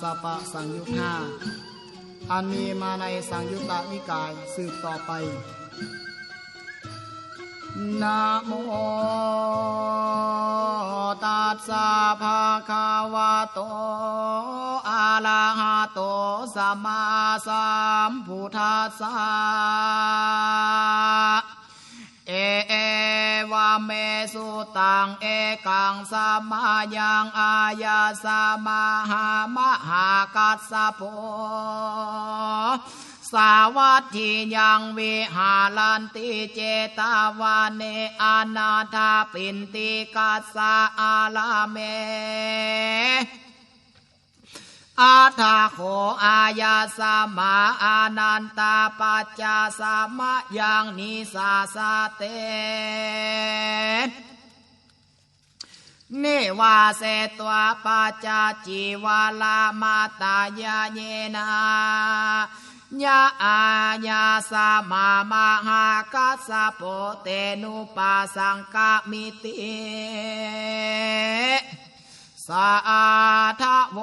สปะสังยุตห้าอันมีมาในสังยุตตนิกายสืบต่อไป นะโมตัสสะภะคะวะโต อะระหะโต สัมมาสัมพุทธัสสะ เมสุตังเอกังสมายังอายาสมาหามหากัสสะโพสาวัตถิยังวิหาลันติเจตาวาเนอนาถาปินติกัสสะอาลาเม อาทาโขอายาสมาอานันตาปัจจาสามะยังนิสาสาเตนิวาเสตวปัจจาจีวาลามาตายาเยนายะอาญาสามามหากัสโปเตนุปัสสังกามิติ สาทะโว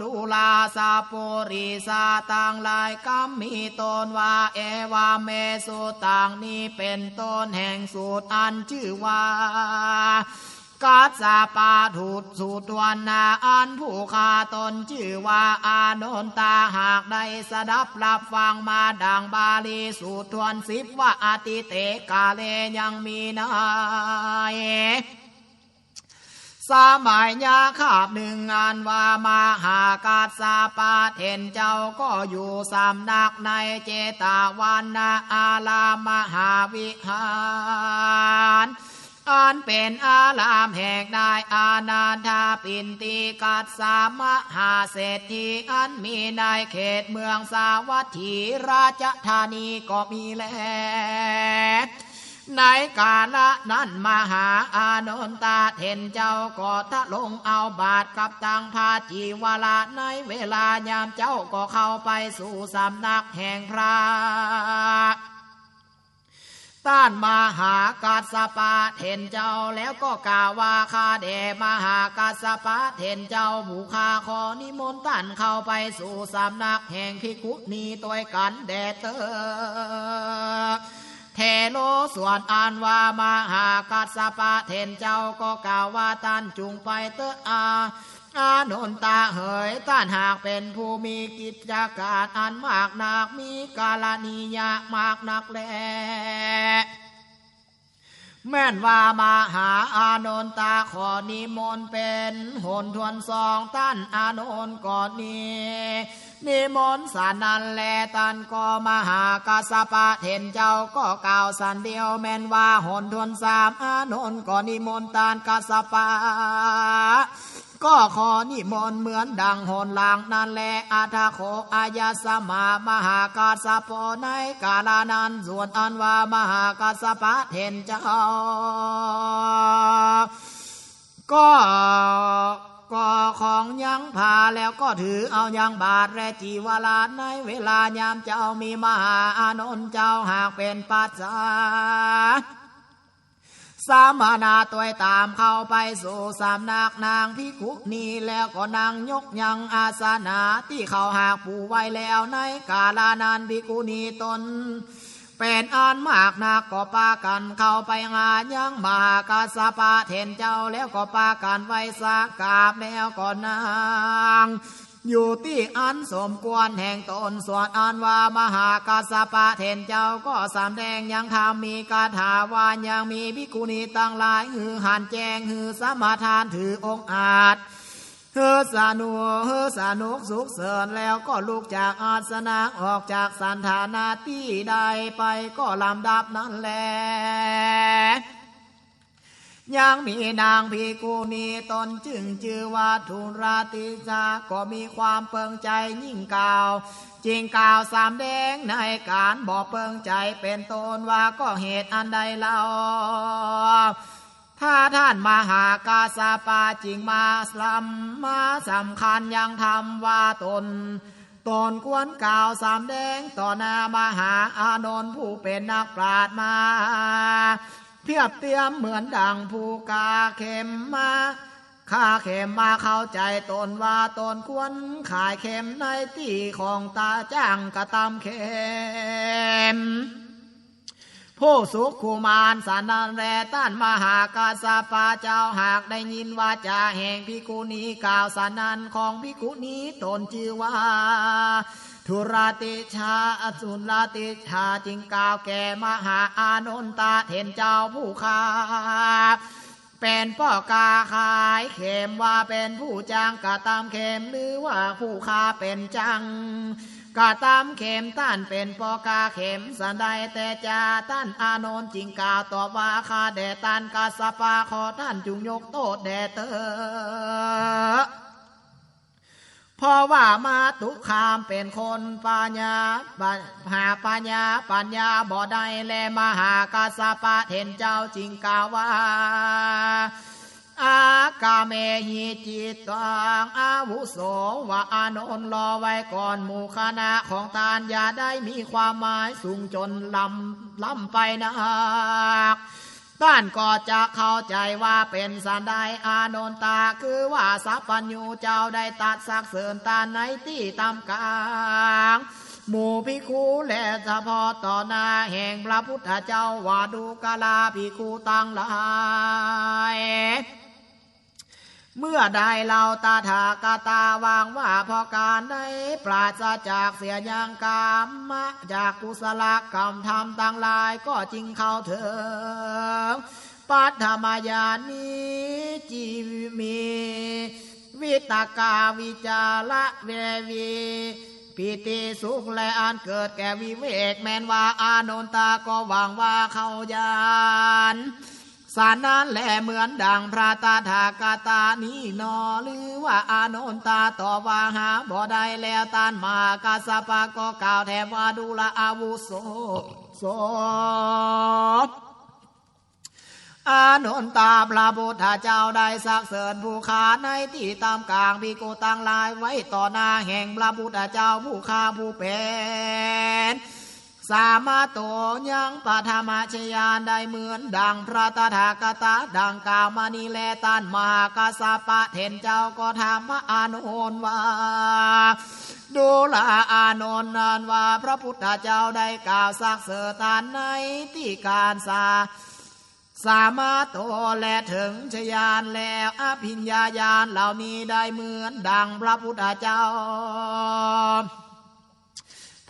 ดุลาสาปุริสาตังลายกัมมีตนว่าเอวาเมสุตังนี้เป็นต้นแห่งสูตรอันชื่อว่ากัสสะปาถุดสุตรวันนาอันผู้คาตนชื่อว่าอานนตาหากได้สดับรับฟังมาดังบาลีสูตรทวนสิบว่าอติเตกาเลยังมีนาย สมัยยาขาบหนึ่งงานว่ามาหากาสาปาเทนเจ้าก็อยู่สำนักในเจตาวันนาอาลามหาวิหารอันเป็นอารามแห่งนายอานาธาปินติกัสสามหาเศรษฐีอันมีในเขตเมืองสาวัตถีราชธานีก็มีแล ในกาละนั้นมหาอานนตาเทนเจ้าก็ทะลงเอาบาทกับตังพาจีวลาในเวลายามเจ้าก็เข้าไปสู่สำนักแห่งพระต้านมหากัสปะเทนเจ้าแล้วก็กล่าวว่าคาเดมหากัสปะเทนเจ้าบุคาขอนิมนต์ท่านเข้าไปสู่สำนักแห่งพิกุนีตัวกันแดดเตอ เทโลส่วนอ่านว่ามหากัสสปะเทนเจ้าก็กล่าวว่าท่านจุงไปเตออาอานนตาเหยท่านหากเป็นผู้มีกิจการอันมากนักมีกาลนิยามากนักแลแม่นว่ามาหาอานนตาขอนิมนต์เป็นหนทวนสองท่านอานนท์ก่อนนี้ นิมนต์สานันแลตันก็มหากาสปะเทนเจ้าก็กล่าวสันเดียวแม่นว่าหนทวนสามอานนก็นิมนต์ตานกาสปะก็ขอนิมนต์เหมือนดังหนลางนั่นแลอาทาโคอายาสมามหากาสปะในกาลานันส่วนอันว่ามหากาสปะเทนเจ้า ก็ ก็ของยังพาแล้วก็ถือเอายังบาทและจีวลาในเวลายามเจ้ามีมหาอานนท์เจ้าหากเป็นปัจจาสามนาตัวตามเข้าไปสู่สำนักนางพิคุนีแล้วก็นางยกยังอาสนะที่เขาหากปูไว้แล้วในกาลานานพิคุนีตน เป็นอันมากนักก็ปากันเข้าไปงานยังมากาสปะเทนเจ้าแล้วก็ปากันไว้สักกาบแล้วก็นางอยู่ที่อันสมควรแห่งตนส่วนอันว่ามหากาสปะเทนเจ้าก็สำแดงยังทำมีคาถาวานยังมีภิกุณีตั้งหลายหือหันแจงหือสมาทานถือองค์อาจ เฮอสานุเฮอสานุกสุขเสริญแล้วก็ลุกจากอาสนะออกจากสันฐานาที่ใดไปก็ลำดับนั้นแหละยังมีนางพีกูนีตนจึงชื่อว่าทุนราติจาก็มีความเปิงใจยิ่งกล่าวจริงกล่าวสามแดงในการบอกเปิงใจเป็นตนว่าก็เหตุอันใดเล่า ถ้าท่านมหากาสาปาจริงมาสลัมมาสำคัญยังทำว่าตน ตนควรกล่าวสามแดงต่อหน้ามหาอานนท์ผู้เป็นนักปราชญ์มาเพียบเทียมเหมือนดังผู้กาเข็มมาข้าเข็มมาเข้าใจตนว่าตนควรขายเข็มในที่ของตาจ้างกระตำเข็ม ผู้สุขคูมารสานันแรต้านมหากาสาปาเจ้าหากได้ยินว่าจะแห่งพิกุนีกล่าวสานันของพิกุนีตนชื่อว่าทุราติชาอสุลาติชาจิงกล่าวแก่มหาอานนตาเทนเจ้าผู้ค้าเป็นพ่อกาขายเข็มว่าเป็นผู้จ้างกะตามเข็มหรือว่าผู้ค้าเป็นจัง กาตามเข็มต้านเป็นปอกาเข็มสันใดแต่จาต้านอานนท์จิงกาตอบว่าคาแดตันกาสปาขอท่านจุงยกโทษแดเตอเพราะว่ามาตุคามเป็นคนปัญญาหาปัญญาปัญญาบ่ได้แลมหากาสปะเห็นเจ้าจิงกาว่า อากาเมหิจิตตังอาวุโสว่าอานนท์รอไว้ก่อนหมู่คณะของตานอย่าได้มีความหมายสูงจนลำล้ำไปนักต้านก็จะเข้าใจว่าเป็นสันไดอานนตาคือว่าสัพพัญญูเจ้าได้ตัดสักเสริญตาในที่ตำกลางหมู่พิคูและเฉพาะต่อหน้าแห่งพระพุทธเจ้าว่าดูกาลาพิคูตั้งหลาย เมื่อได้เราตาถากาตาวางว่าพอการได้ปราศจากเสียยังกามมะจากกุศลกรรมทำต่างลายก็จริงเข้าเถิงปัทมายานิจีมีวิตากาวิจาระเววีปิติสุขและอันเกิดแก่วิเวกแมนว่าอานนตาก็หวังว่าเขายาน สารนั้นแหลเหมือนดังพระตาถากาตานี้นอหรือว่าอานนตาต่อว่าหาบ่ได้แล้วตานมากาสปะก็กล่าวแถมว่าดูละอาวุโสโสอานนตาพระพุทธเจ้าได้สักเสริญผู้ขาในที่ตามกลางพิโกตังลายไว้ต่อหน้าแห่งพระพุทธเจ้าผู้ขาผู้เป็น สามารถโตยังปฐมาชยานได้เหมือน ดังพระตถาคตดังกล่าวมานีแลตันมากาสปะเทนเจ้าก็ถามพระอานนท์ว่าดูลาอานนท์นานว่าพระพุทธเจ้าได้กล่าวสักเสตานในที่การสาสามารถโตและถึงชยานแล้วอภิญญาญาณเหล่านี้ได้เหมือนดังพระพุทธเจ้า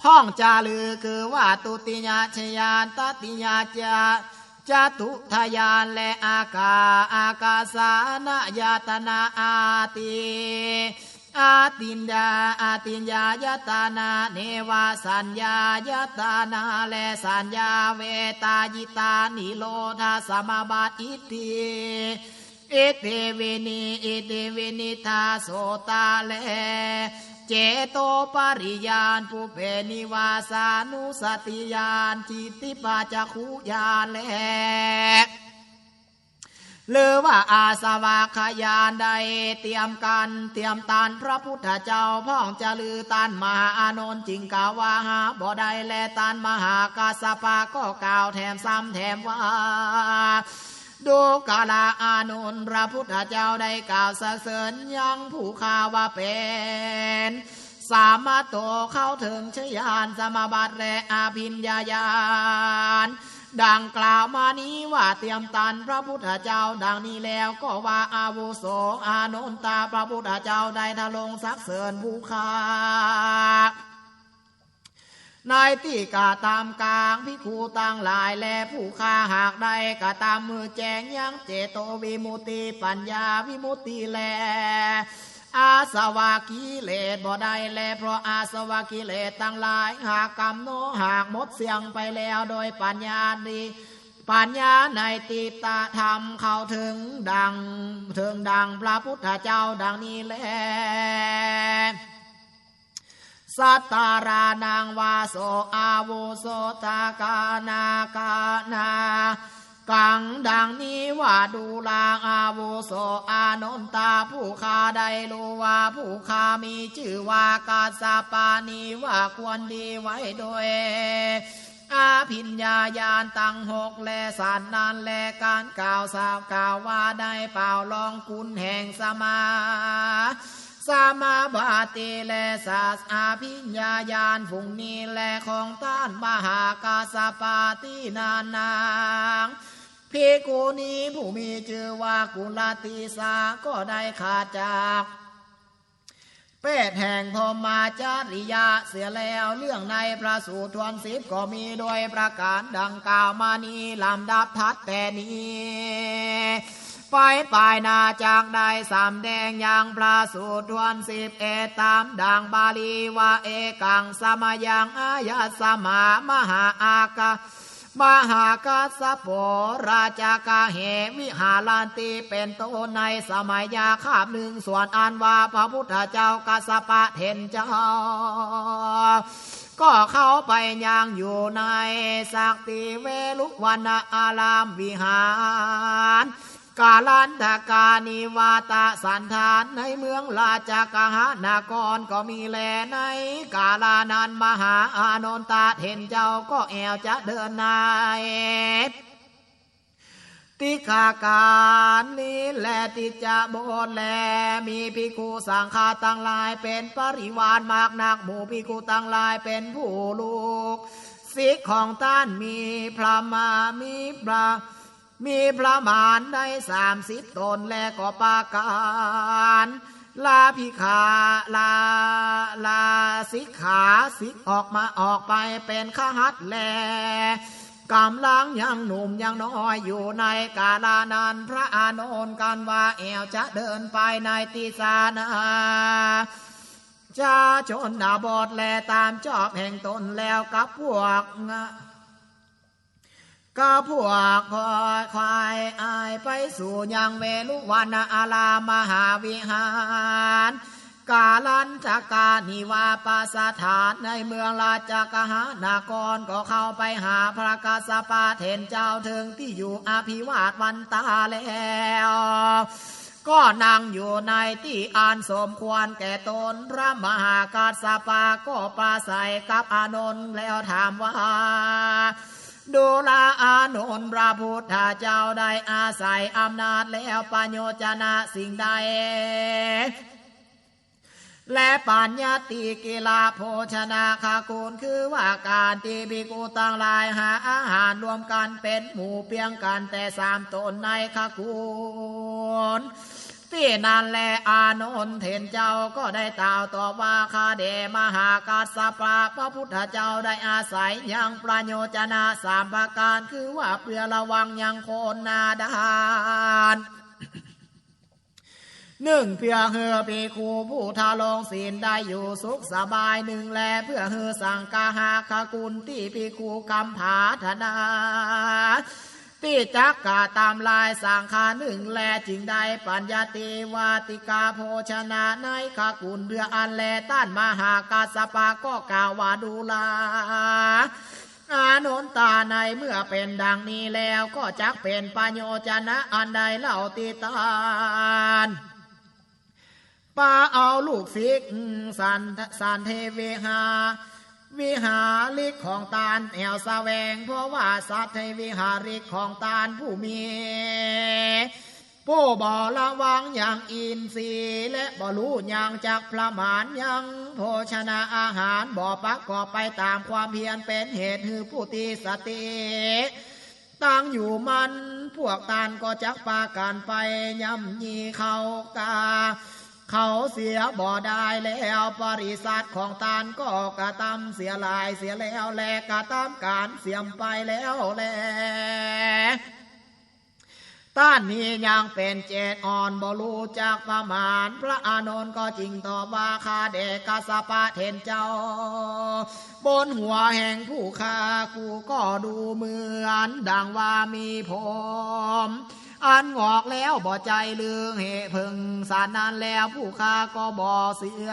พ้องจาลือคือว่าตุติยาชยานตติยาจาจตุทยานและอากาอากาสานายตนาอาติอาตินยาอาตินยายตานาเนวาสัญญายตานาและสัญญาเวตายิตานิโลทาสมาบาทอิติ เอเตเวนิเอเตเวนิทาโสตาเลเจโตปริยานผู้เป็นนิวาสานุสติยานจิตติปาจคุยานแลหรือว่าอาสวะขยานใดเตรียมกันเตรียมตานพระพุทธเจ้าพ่องจะลือตานมหาอานนท์จิงกาวาหาบ่ได้แลตานมหากาสปะก็กล่าวแถมซ้ำแถมว่า ดูกาลาอานนพระพุทธเจ้าได้กล่าวสรรเสริญยังผู้ข่าว่าเป็น สามารถโตเข้าถึงชยานสมาบัติและอาภิญญาญาณดังกล่าวมานี้ว่าเตรียมตันพระพุทธเจ้าดังนี้แล้วก็ว่าอาวุโสอานนตาพระพุทธเจ้าได้ทะลงสักเสริญผู้ค้า นายที่กาตามกลางพิคูตังหลายและผู้ค้าหากได้กาตามมือแจงยังเจโตวิมุติปัญญาวิมุตติแล อาสวากิเลสบ่ได้แล เพราะอาสวากิเลสตั้งหลาย หากกรรมโนหากหมดเสียงไปแล้วโดยปัญญาดีปัญญาในติตาธรรมเข้าถึงดัง ถึงดังพระพุทธเจ้าดังนี้แล สัตตารานังวาโสอาวุโสตากานากานากังดังนี้ว่าดูลาอาวุโสอานนตาผู้คาได้รู้ว่าผู้คามีชื่อว่ากาสาปานีว่าควรดีไว้โดยอาภิญญาญาณตั้งหกแลสานนานแลการกล่าวสาวกล่าวว่าได้เป่าลองคุณแห่งสมา สามาบาติแลสาสอาพิญญาญาณฝุ่งนี้แลของต้านมหากาสปาตินานางพิกูนี้ผู้มีชื่อว่ากุลติสาก็ได้ขาดจากเป็ดแห่งพรมาจาริยาเสียแล้วเรื่องในพระสูตรทวนสิบก็มีโดยประการดังกล่าวมานี้ลำดับทัดแต่นี้ ไปปลายนาจากได้สามแดงอย่างพระสูตรทวนสิบเอตามดังบาลีว่าเอกังสมายังอายาสมามหาอากามหากัสสะโปราชากาเหวิหาลานตีเป็นต้นในสมัยยาคาบหนึ่งส่วนอันว่าพระพุทธเจ้ากัสปะเทนเจ้า ก็เข้าไปยังอยู่ในสักติเวลุวันอารามวิหาร กาลันทกานิวาตาสันธานในเมืองราชกหานากรก็มีแลใน กาลานันมหาอานนตาเห็นเจ้าก็แอวจะเดินนายติคาการนี้แลติจะโบนแล มีพิคูสังฆาตั้งลายเป็นปริวานมากนักหมู่พิคูตั้งลายเป็นผู้ลูกสิกของต้านมีพระมามีพระ มีพระมารได้สามสิบตนและก็ปาการลาพิขาลาลาสิกขาสิกออกมาออกไปเป็นขหัดแลกำลังยังหนุ่มยังน้อยอยู่ในกาลานันพระอานนท์กันว่าแอวจะเดินไปในติสานาจะชนดาบอดแลตามจอบแห่งตนแล้วกับพวก ก็พวกคอยควายอายไปสู่ยังเวลุวันอารามมหาวิหาร กาลันจากกานิวาปาสถานในเมืองราชกหานากรก็เข้าไปหาพระกาสปาเทนเจ้าถึงที่อยู่อภิวาทวันตาแล้วก็นั่งอยู่ในที่อานสมควรแก่ตนพระมหากาสปาก็ปราศัยกับอานนท์แล้วถามว่า ดูลาอานนท์พระพุทธเจ้าได้อาศัยอำนาจแล้วปัญโยจนะสิ่งใด และปัญญาติกิลาโภชนาคากูลคือว่าการที่บิกูต่างลายหาอาหารรวมกันเป็นหมู่เพียงกันแต่สามตนในคากูล ที่นั่นแลอานนท์เห็นเจ้าก็ได้ตาวต่อว่าคาเดมหากาสปะพระพุทธเจ้าได้อาศัยยังประโยชนาสามประการคือว่าเพื่อระวังยังโคนนาดานหนึ่งเพื่อเฮือปีคูผู้ทาลงศีลได้อยู่สุขสบายหนึ่งแลเพื่อเฮือสังกาหาคกุลที่ปีคูกำผาธนา ที่จักกาตามลายสังขาหนึ่งแลจึงได้ปัญญาติวาติกาโภชนะในคากุลเรืออันแลต้านมหากาสปาก็กล่าวว่าดูลาอานนตาในเมื่อเป็นดังนี้แล้วก็จักเป็นปัญโยจนะอันใดเล่าติตานปาเอาลูกศิกสันสันเทเวหา วิหาริกของตาลแอวสแสวง เพราะว่าสัตว์ในวิหาริกของตาลผู้มีผู้บ่ระวังอย่างอินทรีย์และบ่รู้อย่างจากพระมานยังโภชนาอาหารบ่ปักกอบไปตามความเพียรเป็นเหตุคือผู้ตีสติตั้งอยู่มันพวกตานก็จักปาการไปย่ำยีเขากา เขาเสียบ่ได้แล้วปริษัทของตานก็กระทำเสียลายเสียแล้วแลกระทำการเสียมไปแล้วแลต้านนี้ยังเป็นเจตอ่อนบ่รู้จักประมาณ พระอานนท์ก็จริงต่อว่าคาเดกสปะเทนเจ้า บนหัวแห่งผู้ฆ่ากูก็ดูเหมือน ดังว่ามีผม อันงอกแล้วบ่ใจเลืองเหพึงสารนานแล้วผู้ฆ่าก็บ่เสีย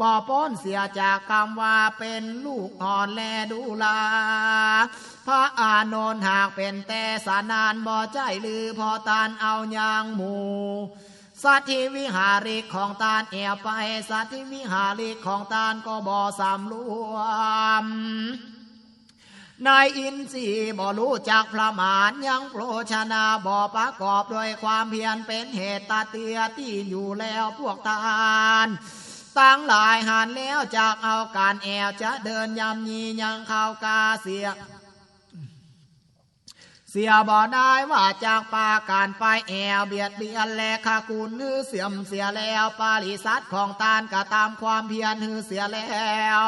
บ่ป้นเสียจากคำว่าเป็นลูกอ่อนแลดูลา พระอานนท์หากเป็นแต่สานานบ่ใจลือพอตานเอายางหมูสัตธิวิหาริกของตาลแอบไปสัตธิวิหาริกของตาลก็บ่สำรวม นายอินทรีบ่รู้จักพระมานยังโปรชนาบ่ประกอบด้วยความเพียรเป็นเหตุตาเตียที่อยู่แล้วพวกทานตั้งหลายหันแล้วจากเอาการแอวจะเดินยำยียังเข้ากาเสียเสียบ่ได้ว่าจากปาการไปแอวเบียดเบียนแลคากุลฮือเสียมเสียแล้วปาริสัตของตานก็ตามความเพียรฮือเสียแล้ว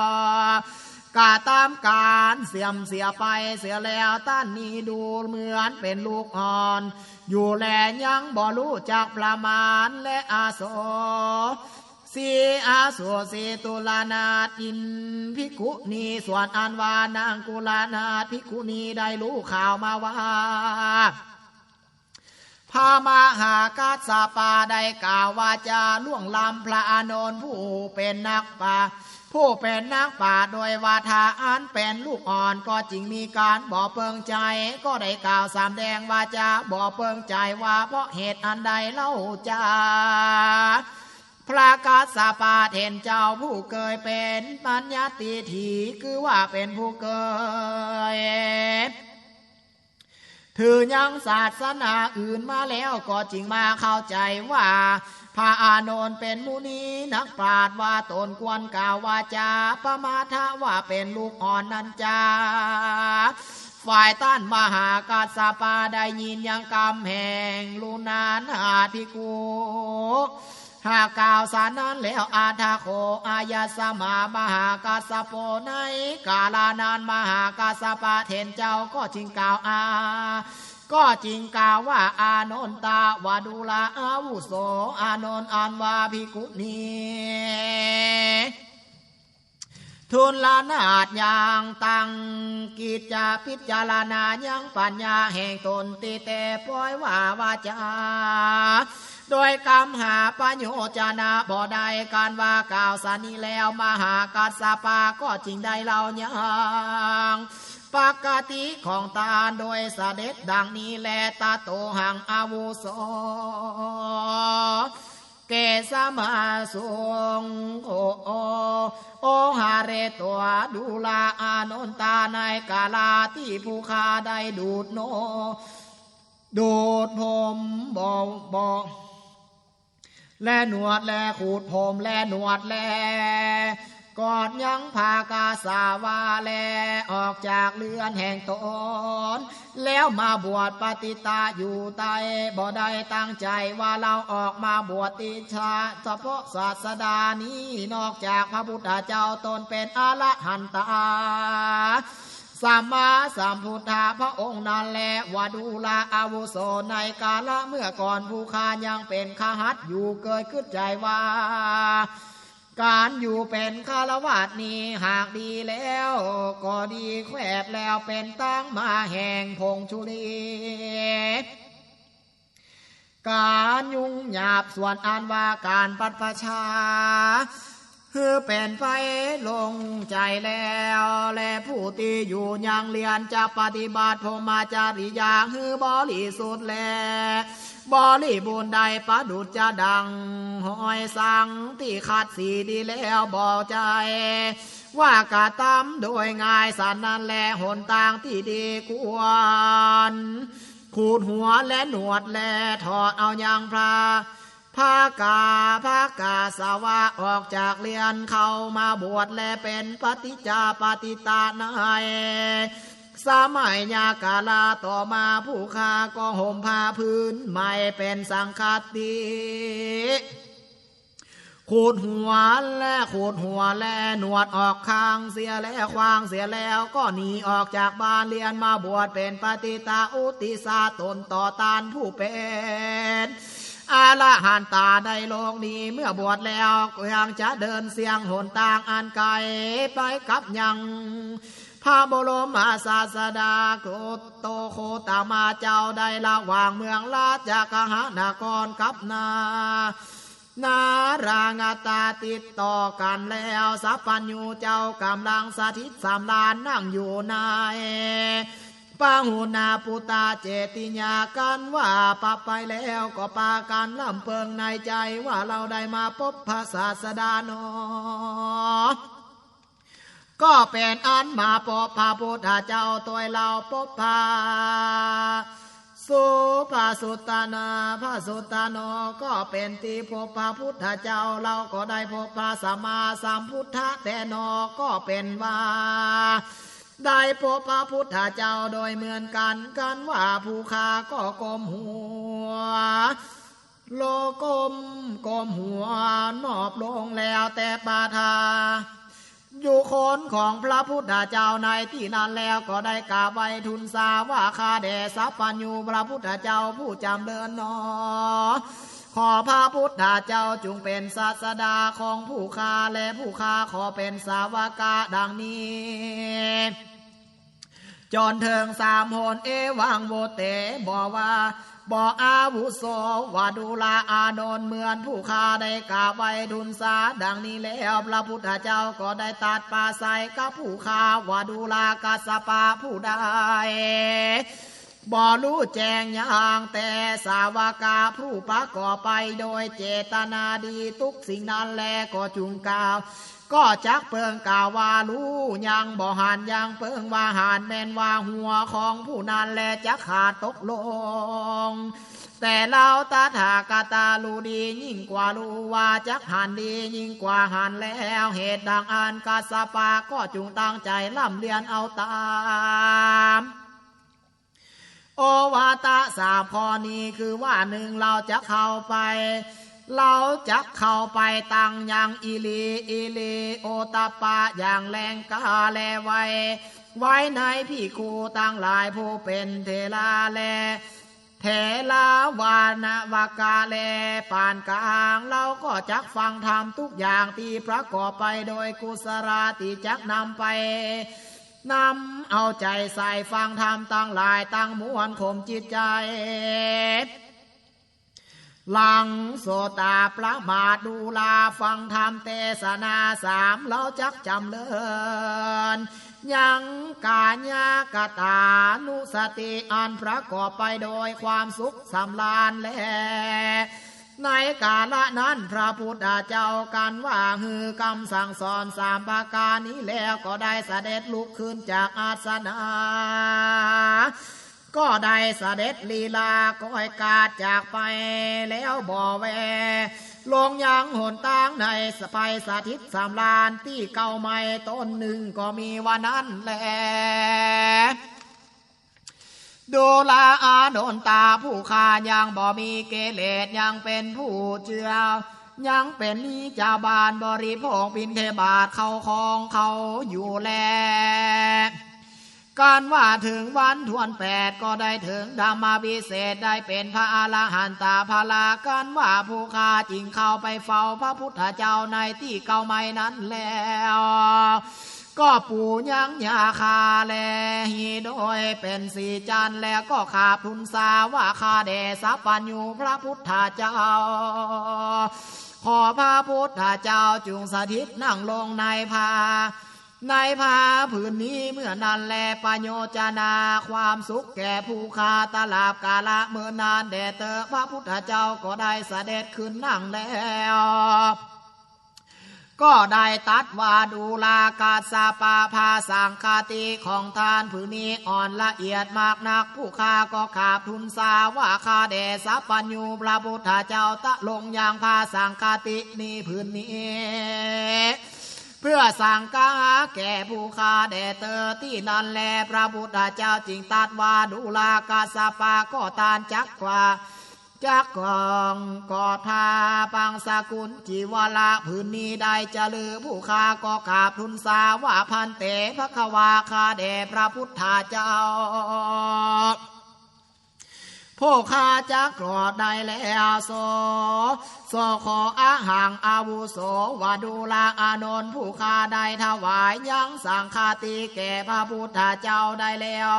กาตามการเสียมเสียไปเสียแล้วต้านนี้ดูเหมือนเป็นลูกอ่อน อยู่แลยังบ่รู้จักประมาณและอาโสสีอาสุสีตุลานาตินพิกุนีส่วนอันวานางกุลานาพิกุนีได้รู้ข่าวมาว่าพามาหากาสาปาได้กล่าวว่าจะล่วงลำพระอานนท์ผู้เป็นนักป่า ผู้เป็นนักป่าโดยวาทาอันเป็นลูกอ่อนก็จริงมีการบ่เปิงใจ ก็ได้กล่าวสามแดงวาจะบ่เปิงใจว่าเพราะเหตุอันใดเล่าจาพระกาสาปาเห็นเจ้าผู้เกยเป็นปัญญาติถีคือว่าเป็นผู้เกยถือยังศาสนาอื่นมาแล้วก็จริงมาเข้าใจว่า พระอานนท์เป็นมุนีนักปราดว่าตนควรกล่าวว่าจาประมาทะว่าเป็นลูกอ่อนนันจาฝ่ายต้านมหากาสปาได้ยินยังกำแหงลูนานอาทิกูหากกล่าวสารนั้นแล้วอาทาโคอายาสมามหากาสโปในกาลานานมหากาสปะเทนเจ้าก็จริงกล่าวอา ก็จริงกาว่าอานนตาวาดูลาอาวุโสอานนท์อันวาภิกุณีทุนลานาดยางตังกิจจะพิจารณายังปัญญาแห่งตนติเตปล่อยว่าวาจาโดยกรรมหาปัญโยจนาบ่ได้การว่ากล่าวสานีแล้วมหากัสสปาก็จริงได้เล่ายัง ปกติของตาโดยเสด็จดังนี้แลตาโตหังอาวุโสเกสมาสุงโอโอโอหาเรตัวดูลาอานนตาในกาลาที่ผู้คาได้ดูดโน ดูดผมบอบอและหนวดและขูดผมและหนวดแล กอดยังพากาสาวาแลออกจากเรือนแห่งตน แล้วมาบวชปฏิตาอยู่ใต้บ่ได้ตั้งใจว่าเราออกมาบวชติชาเฉพาะศาสดานี้นอกจากพระพุทธเจ้าตนเป็นอรหันตาสัมมาสัมพุทธาพระองค์นั้นแหละวาดูลาอาวุโสในกาละเมื่อก่อนผู้คายังเป็นขหัดอยู่เกิดขึ้นใจว่า การอยู่เป็นคารวาสนี้หากดีแล้ว ก็ดีแควบแล้วเป็นตั้งมาแห่งพงชุลีการยุ่งหยาบส่วนอันว่าการปัดประชา คือเป็นไปลงใจแล้ว และผู้ที่อยู่ยังเรียนจะปฏิบัติพรมาจาริยาคือบริสุทธิ์แลบริบูรณ์ใดประดุจจะดังหอยสังที่ขาดสีดีแล้วบอกใจ ว่ากาตามโดยง่ายสันนั้นแลหนต่างที่ดีควรขูดหัวและหนวดแลถอดเอาอยางพระ ภากาภากาสาวะออกจากเรียนเข้ามาบวชและเป็นปฏิจาปฏิตานายสมัยยากาลาต่อมาผู้ค้าก็ห่มผ้าพื้นใหม่เป็นสังคติขูดหัวและขูดหัวและหนวดออกข้างเสียและควางเสียแล้วก็หนีออกจากบ้านเรียนมาบวชเป็นปฏิตาอุติสาตนต่อตานผู้เป็น อาละหันตาได้โลกนี้เมื่อบวชแล้วยังจะเดินเสียงหนต่างอันไกลไปกับยังพระบรมอาศาสดาโกโตโคตามาเจ้าได้ละวางเมืองราชกหานากรกับนา นารางตาติดต่อกันแล้วสัพพัญญูเจ้ากำลังสถิตสามลานนั่งอยู่ใน ปาหูนาปุตาเจติญากันว่าปะไปแล้วก็ปากันลำเพิงในใจว่าเราได้มาพบพระศาสดาโนก็เป็นอันมาปบพระพุทธเจ้าตัวเราปบพาสุภาสุตานาพระสุตตานก็เป็นตีพบพระพุทธเจ้าเราก็ได้พบพระสัมมาสัมพุทธะแต่นอก็เป็นว่า ได้พบพระพุทธเจ้าโดยเหมือนกันกันว่าผู้คาก็กลมหัว โลกมกลมหัวนอบลงแล้วแต่ปาทา อยู่คนของพระพุทธเจ้าในที่นั้นแล้วก็ได้กราบไว้ทุนสาว่าคาแด่สัพพัญญูพระพุทธเจ้าผู้จำเดินนอ ขอพระพุทธเจ้าจงเป็นศาสดาของผู้คาและผู้คาขอเป็นสาวกาดังนี้จนเถิงสามโหนเอวังโวเตบอกว่าบอกอาวุโสว่าดูลาอานนเหมือนผู้คาได้กาบไว้ดุนสาดังนี้แล้วพระพุทธเจ้าก็ได้ตัดปาใสกับผู้คาว่าดูลากาสปาผู้ใด บ่รู้แจงอย่างแต่สาวกาผู้ประกอบไปโดยเจตนาดีทุกสิ่งนั้นแลก็จุงกล่าว ก็จักเปิงกล่าวว่ารู้ยังบ่หันยังเปิงว่าหันแม่นว่าหัวของผู้นั้นแลจะขาดตกลงแต่เราตาถากตาลูดียิ่งกว่ารู้ว่าจักหันดียิ่งกว่าหันแล้วเหตุดังอันกาสปาก็จุงตั้งใจล่ำเรียนเอาตาม โอวาตะสามข้อนี้คือว่าหนึ่งเราจะเข้าไป เราจะเข้าไปตั้งอย่างอีลีอีลีโอตาปะอย่างแรงกาแลไวไว้ในพี่ครูตั้งหลายผู้เป็นเทลาแลเทลาวานวากาแลปานกลางเราก็จักฟังธรรมทุกอย่างที่ประกอบไปโดยกุศลาที่จักนำไป นำเอาใจใส่ฟังธรรมตั้งหลายตั้งมวลข่มจิตใจ หลังโสตาประมาดูลาฟังธรรมเทศนาสามเราจักจำเลินยังกาญากตานุสติอันประกอบไปโดยความสุขสำลานแล ในกาละนั้นพระพุทธเจ้ากันว่าฮือกำสั่งสอนสามประการนี้แล้วก็ได้เสด็จลุกขึ้นจากอาสนะก็ได้เสด็จลีลาก้อยกาดจากไปแล้วบ่อแว ลงยังหนตางในสไปสถิตสามลานที่เก่าไม่ต้นหนึ่งก็มีวันนั้นแหละ ดูลาอาโดนตาผู้คายังบ่มีเกเลสยังเป็นผู้เจือยังเป็นนิจาบานบริโภคบินเทบาทเข้าคองเขาอยู่แลการว่าถึงวันทวนแปดก็ได้ถึงธรรมาวิเศษได้เป็นพระอรหันตาภาลาการว่าผู้คาจริงเข้าไปเฝ้าพระพุทธเจ้าในที่เก่าไม่นั้นแล้ว ก็ปู่ยังยาคาแลฮีโดยเป็นสีจันแล้วก็ขาบทุนสาว่าคาเดสปัญญูพระพุทธเจ้า ขอพระพุทธเจ้าจุงสถิตนั่งลงในพาในพาผืนนี้เมื่อนันแลประโยชนาความสุขแก่ผู้คาตลาบกาละเมื่อนานแด่เตอพระพุทธเจ้าก็ได้เสด็จขึ้นนั่งแล้ว ก็ได้ตัดว่าดูลากาสาปาพาสังคาติของทานผืนนี้อ่อนละเอียดมากนักผู้ค้าก็ขาบทุนสาว่าคาเดสัปัญญูพระพุทธเจ้าตะลงอย่างพาสังคาตินี้ผืนนี้เพื่อสั่งกาแก่ผู้คาแด่เตอที่นั่นแลพระพุทธเจ้าจริงตัดว่าดูลากาสาปาก็ตานจักกว่า จักกองกอดพาปังสกุลจีวละผืนนี้ได้จะลือผู้คาก็กราบทุนสาว่าพันเตพระควาคาแด่พระพุทธเจ้าผู้ข้าจักกรอดได้แล้วโสโสขออาหังอาวุโสวาดูลาอานนท์ผู้ข้าได้ถวายยังสังฆาติแก่พระพุทธเจ้าได้แล้ว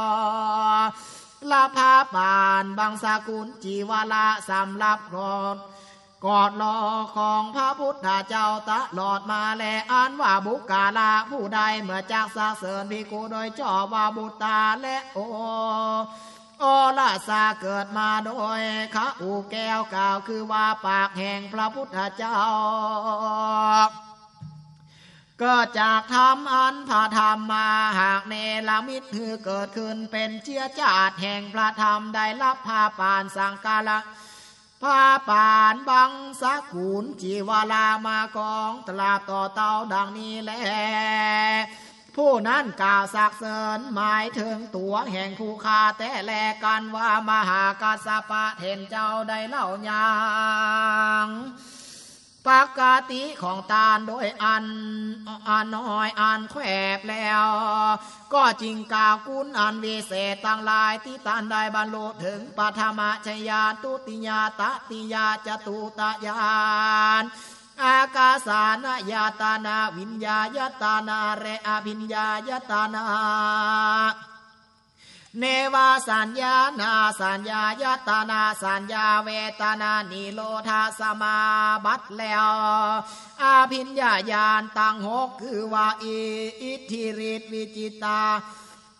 ลาภาปานบางสกุลจีวาละสำรับกรอดกอดลอของพระพุทธเจ้าตะหลอดมาแลอันว่าบุกาลาผู้ใดเมื่อจากสาเสริญพิกูโดยจอว่าบุตาและโอโอลาซาเกิดมาโดยข้าอูแก้วกล่าวคือว่าปากแห่งพระพุทธเจ้า กิดจากธรรมอันพระธรรมมาหากเนลมิตคือเกิดขึ้นเป็นเชื้อชาติแห่งพระธรรมได้รับพาปานสังกาละพาปานบังสักขุนจีวาลามากองตลาต่อเตาดังนี้แหละผู้นั้นกล่าวสักเสริญหมายถึงตัวแห่งผู้คาแต่แลกันว่ามหากาสปะเห็นเจ้าได้เล่ายาง ปกติของตาลโดยอันอันน้อยอันแควบแล้ว ก็จริงกาวกุณอันวิเศษต่างหลายที่ตานได้บรรลุถึงปัทมชยาตุติยาตติยาจตุตยานอากาสานายตานาวิญญายตานาเรอภิญญายตานา เนวาสัญญานาสัญญายตานาสัญญาเวตนานิโรธาสมาบัตแล้ว อาพิญญาญาณตังหกคือว่าอิอิทธิฤทธิวิจิตา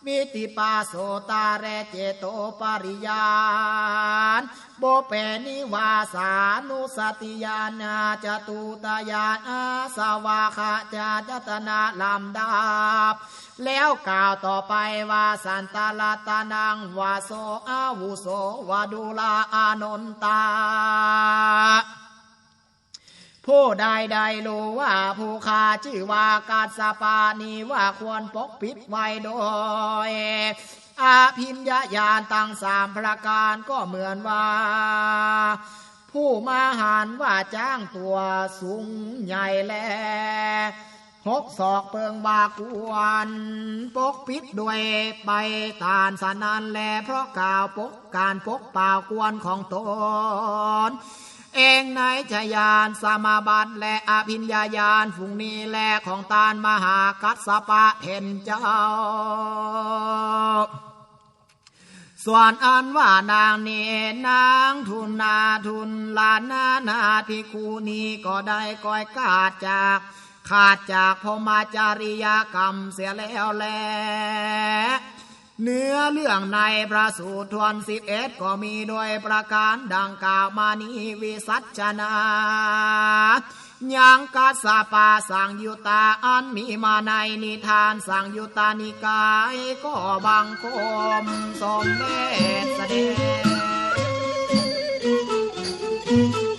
วิติปาโสตาเรเจโตปริยา โบเปนิวาสานุสติยานาจตุตายานาสวาคาจาจตนาลำดับแล้วกล่าวต่อไปว่าสันตาลตานังวาโสอาวุโสวาดุลาอานนตาผู้ใดใดรู้ว่าผู้คาชื่อว่ากาสปานีว่าควรปกปิดไว้โดย อาพินญาญาณตั้งสามประการก็เหมือนว่า ผู้มาหารว่าจ้างตัวสูงใหญ่แลหกศอกเปิงบากวนปกปิดด้วยใบตาลสานันแลเพราะกล่าวปกการปกป่ากวนของตน เองในจยานสมาบัติและอภิญญาญาณฟุงนี้แลของตาลมหากัสสปะเห็นเจ้า ส่วนอันว่านางเนนางทุนนาทุนลานนานาพิคูนีก็ได้ก้อยกาดจาก ขาดจากพมาจาริยกรรมเสียแล้วแลเนื้อเรื่องในพระสูตรทวนสิบเอ็ดก็มีโดยประการดังกล่าวมานี้วิสัชนา ยังกาสาปาสังยุตาอันมีมาในนิทานสังยุตานิกายก็บังคมสมเด็จเสด็จ